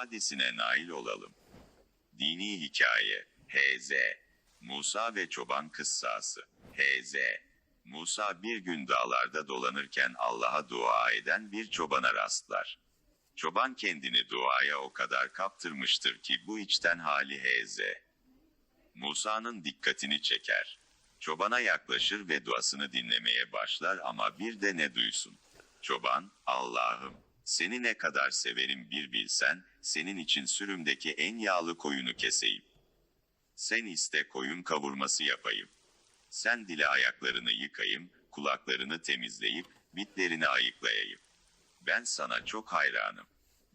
hadisine nail olalım. Dini hikaye, H.Z. Musa ve çoban kıssası, H.Z. Musa bir gün dağlarda dolanırken Allah'a dua eden bir çobana rastlar. Çoban kendini duaya o kadar kaptırmıştır ki bu içten hali H.Z. Musa'nın dikkatini çeker. Çobana yaklaşır ve duasını dinlemeye başlar ama bir de ne duysun. Çoban, Allah'ım, seni ne kadar severim bir bilsen, senin için sürümdeki en yağlı koyunu keseyim. Sen iste koyun kavurması yapayım. Sen dile ayaklarını yıkayım, kulaklarını temizleyip, bitlerini ayıklayayım. Ben sana çok hayranım.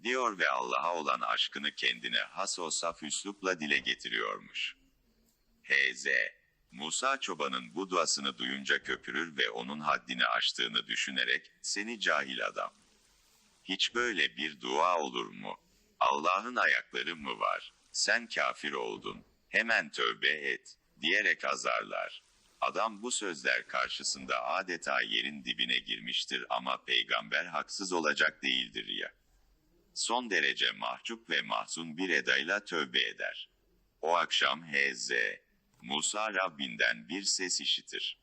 Diyor ve Allah'a olan aşkını kendine has o saf üslupla dile getiriyormuş. H.Z. Musa çobanın bu duasını duyunca köpürür ve onun haddini aştığını düşünerek, seni cahil adam. Hiç böyle bir dua olur mu? Allah'ın ayakları mı var? Sen kafir oldun. Hemen tövbe et, diyerek azarlar. Adam bu sözler karşısında adeta yerin dibine girmiştir ama peygamber haksız olacak değildir ya. Son derece mahcup ve mahzun bir edayla tövbe eder. O akşam H.Z. Musa Rabbinden bir ses işitir.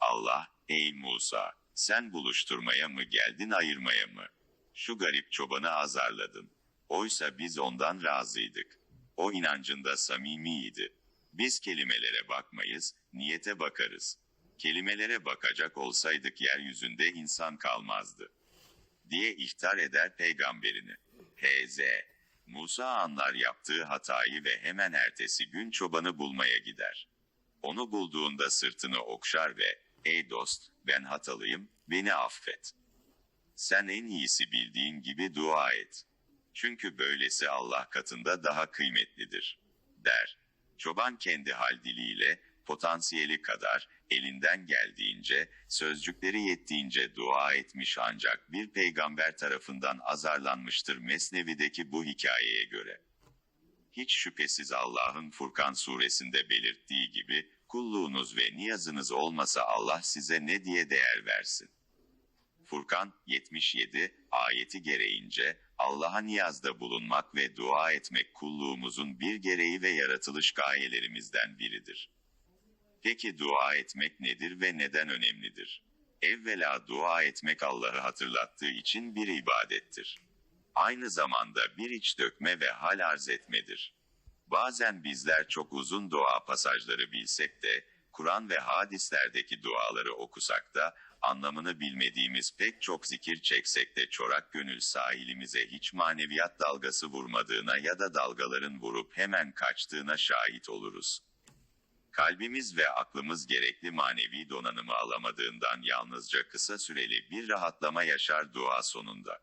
Allah, ey Musa, sen buluşturmaya mı geldin ayırmaya mı? Şu garip çobanı azarladın. Oysa biz ondan razıydık. O inancında samimiydi. Biz kelimelere bakmayız, niyete bakarız. Kelimelere bakacak olsaydık yeryüzünde insan kalmazdı. Diye ihtar eder peygamberini. H.Z. Musa anlar yaptığı hatayı ve hemen ertesi gün çobanı bulmaya gider. Onu bulduğunda sırtını okşar ve, ''Ey dost, ben hatalıyım, beni affet. Sen en iyisi bildiğin gibi dua et. Çünkü böylesi Allah katında daha kıymetlidir.'' der. Çoban kendi hal diliyle, potansiyeli kadar, elinden geldiğince, sözcükleri yettiğince dua etmiş ancak bir peygamber tarafından azarlanmıştır Mesnevi'deki bu hikayeye göre. Hiç şüphesiz Allah'ın Furkan suresinde belirttiği gibi, kulluğunuz ve niyazınız olmasa Allah size ne diye değer versin. Furkan 77 ayeti gereğince Allah'a niyazda bulunmak ve dua etmek kulluğumuzun bir gereği ve yaratılış gayelerimizden biridir. Peki dua etmek nedir ve neden önemlidir? Evvela dua etmek Allah'ı hatırlattığı için bir ibadettir. Aynı zamanda bir iç dökme ve hal arz etmedir. Bazen bizler çok uzun dua pasajları bilsek de, Kur'an ve hadislerdeki duaları okusak da, anlamını bilmediğimiz pek çok zikir çeksek de çorak gönül sahilimize hiç maneviyat dalgası vurmadığına ya da dalgaların vurup hemen kaçtığına şahit oluruz. Kalbimiz ve aklımız gerekli manevi donanımı alamadığından yalnızca kısa süreli bir rahatlama yaşar dua sonunda.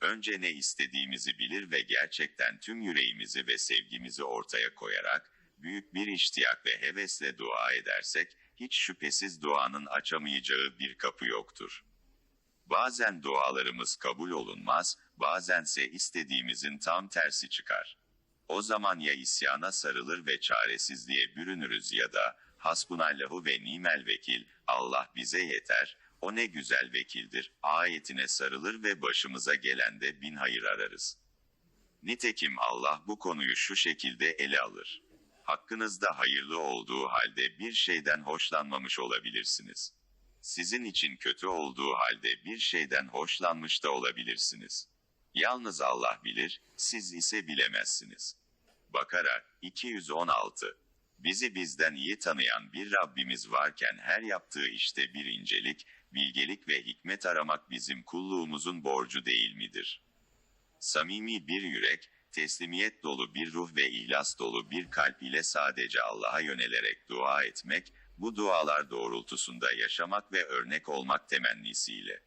Önce ne istediğimizi bilir ve gerçekten tüm yüreğimizi ve sevgimizi ortaya koyarak, büyük bir iştiyak ve hevesle dua edersek, hiç şüphesiz duanın açamayacağı bir kapı yoktur. Bazen dualarımız kabul olunmaz, bazense istediğimizin tam tersi çıkar. O zaman ya isyana sarılır ve çaresizliğe bürünürüz ya da, hasbunallahu ve nimel vekil, Allah bize yeter, o ne güzel vekildir, ayetine sarılır ve başımıza gelende bin hayır ararız. Nitekim Allah bu konuyu şu şekilde ele alır. Hakkınızda hayırlı olduğu halde bir şeyden hoşlanmamış olabilirsiniz. Sizin için kötü olduğu halde bir şeyden hoşlanmış da olabilirsiniz. Yalnız Allah bilir, siz ise bilemezsiniz. Bakara 216 Bizi bizden iyi tanıyan bir Rabbimiz varken her yaptığı işte bir incelik, bilgelik ve hikmet aramak bizim kulluğumuzun borcu değil midir? Samimi bir yürek, teslimiyet dolu bir ruh ve ihlas dolu bir kalp ile sadece Allah'a yönelerek dua etmek, bu dualar doğrultusunda yaşamak ve örnek olmak temennisiyle.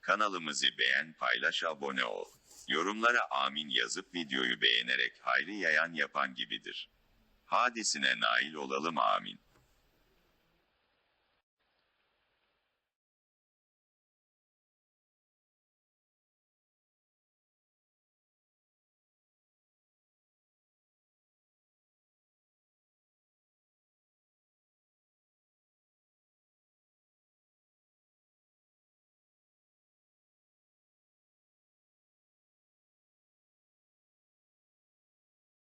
Kanalımızı beğen, paylaş, abone ol. Yorumlara amin yazıp videoyu beğenerek hayrı yayan yapan gibidir. Hadisine nail olalım amin.